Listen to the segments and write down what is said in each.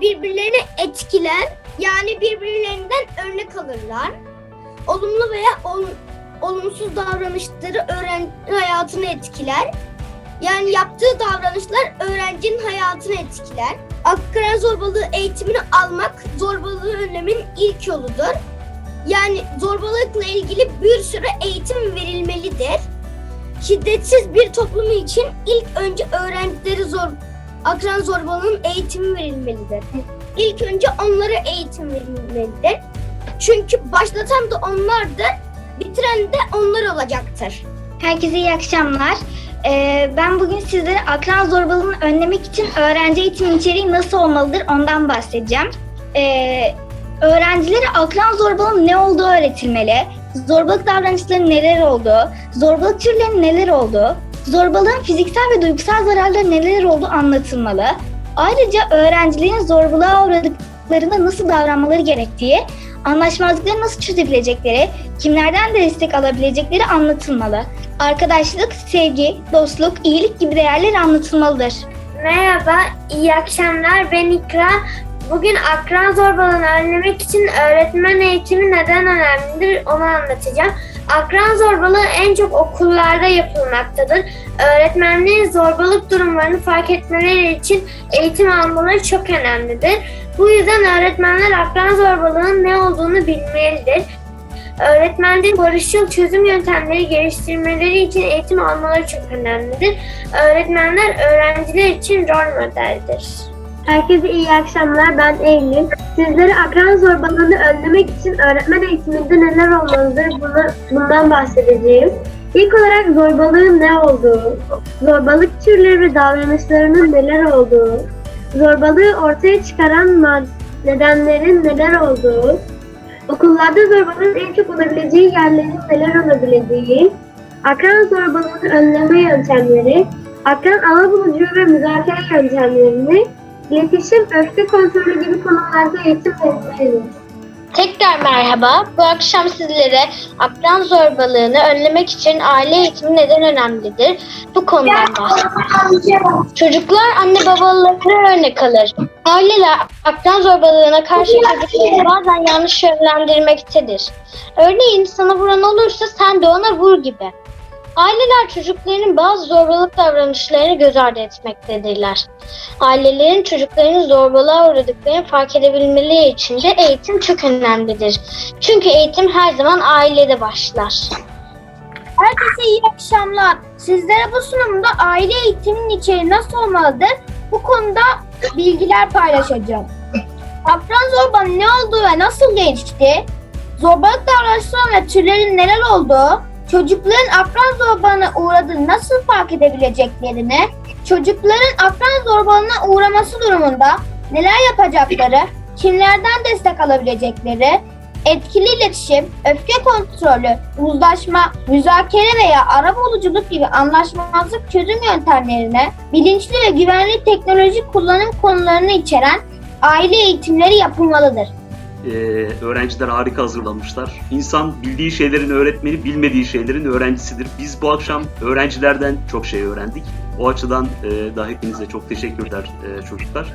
birbirlerini etkiler. Yani birbirlerinden örnek alırlar. Olumlu veya ol- olumsuz davranışları öğrenci hayatını etkiler. Yani yaptığı davranışlar öğrencinin hayatını etkiler. Akran zorbalığı eğitimini almak zorbalığı önlemin ilk yoludur. Yani zorbalıkla ilgili bir sürü eğitim verilmelidir. Şiddetsiz bir toplum için ilk önce öğrencileri zor, akran zorbalığının eğitimi verilmelidir. İlk önce onlara eğitim verilmelidir. Çünkü başlatan da onlardır, bitiren de onlar olacaktır. Herkese iyi akşamlar. Ee, ben bugün sizlere akran zorbalığını önlemek için öğrenci eğitim içeriği nasıl olmalıdır ondan bahsedeceğim. Ee, öğrencilere akran zorbalığının ne olduğu öğretilmeli, zorbalık davranışlarının neler olduğu, zorbalık türlerinin neler olduğu, zorbalığın fiziksel ve duygusal zararları neler olduğu anlatılmalı. Ayrıca öğrencilerin zorbalığa uğradıklarında nasıl davranmaları gerektiği, anlaşmazlıkları nasıl çözebilecekleri, kimlerden destek alabilecekleri anlatılmalı. Arkadaşlık, sevgi, dostluk, iyilik gibi değerler anlatılmalıdır. Merhaba, iyi akşamlar. Ben İkra. Bugün akran zorbalığını önlemek için öğretmen eğitimi neden önemlidir onu anlatacağım. Akran zorbalığı en çok okullarda yapılmaktadır. Öğretmenlerin zorbalık durumlarını fark etmeleri için eğitim almaları çok önemlidir. Bu yüzden öğretmenler akran zorbalığının ne olduğunu bilmelidir. Öğretmenlerin barışçıl çözüm yöntemleri geliştirmeleri için eğitim almaları çok önemlidir. Öğretmenler öğrenciler için rol modeldir. Herkese iyi akşamlar. Ben Eylül. Sizlere akran zorbalığını önlemek için öğretmen eğitiminde neler olmalıdır bunlar, bundan bahsedeceğim. İlk olarak zorbalığın ne olduğu, zorbalık türleri ve davranışlarının neler olduğu, zorbalığı ortaya çıkaran nedenlerin neler olduğu, okullarda zorbalığın en çok olabileceği yerlerin neler olabileceği, akran zorbalığını önleme yöntemleri, akran alabulucu ve müzakere yöntemlerini, İletişim, öfke kontrolü gibi konularda eğitim verilmelidir. Tekrar merhaba. Bu akşam sizlere akran zorbalığını önlemek için aile eğitimi neden önemlidir? Bu konudan bahsedeceğim. Çocuklar anne babalarına örnek alır. Aileler akran zorbalığına karşı çocukları bazen yanlış yönlendirmektedir. Örneğin sana vuran olursa sen de ona vur gibi. Aileler çocuklarının bazı zorbalık davranışlarını göz ardı etmektedirler. Ailelerin çocuklarının zorbalığa uğradıklarını fark edebilmeleri için de eğitim çok önemlidir. Çünkü eğitim her zaman ailede başlar. Herkese iyi akşamlar. Sizlere bu sunumda aile eğitiminin içeriği nasıl olmalıdır? Bu konuda bilgiler paylaşacağım. Akran zorbanın ne olduğu ve nasıl gelişti? Zorbalık davranışları ve türlerin neler olduğu, çocukların akran zorbalığına uğradığını nasıl fark edebileceklerini, çocukların akran zorbalığına uğraması durumunda neler yapacakları, kimlerden destek alabilecekleri, etkili iletişim, öfke kontrolü, uzlaşma, müzakere veya arabuluculuk gibi anlaşmazlık çözüm yöntemlerine, bilinçli ve güvenli teknoloji kullanım konularını içeren aile eğitimleri yapılmalıdır. Ee, öğrenciler harika hazırlanmışlar. İnsan bildiği şeylerin öğretmeni, bilmediği şeylerin öğrencisidir. Biz bu akşam öğrencilerden çok şey öğrendik. O açıdan e, da hepinize çok teşekkürler e, çocuklar.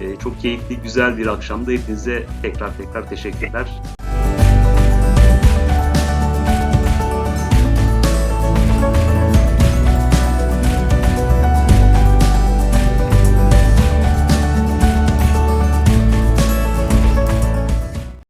E, çok keyifli, güzel bir akşamdı. Hepinize tekrar tekrar teşekkürler.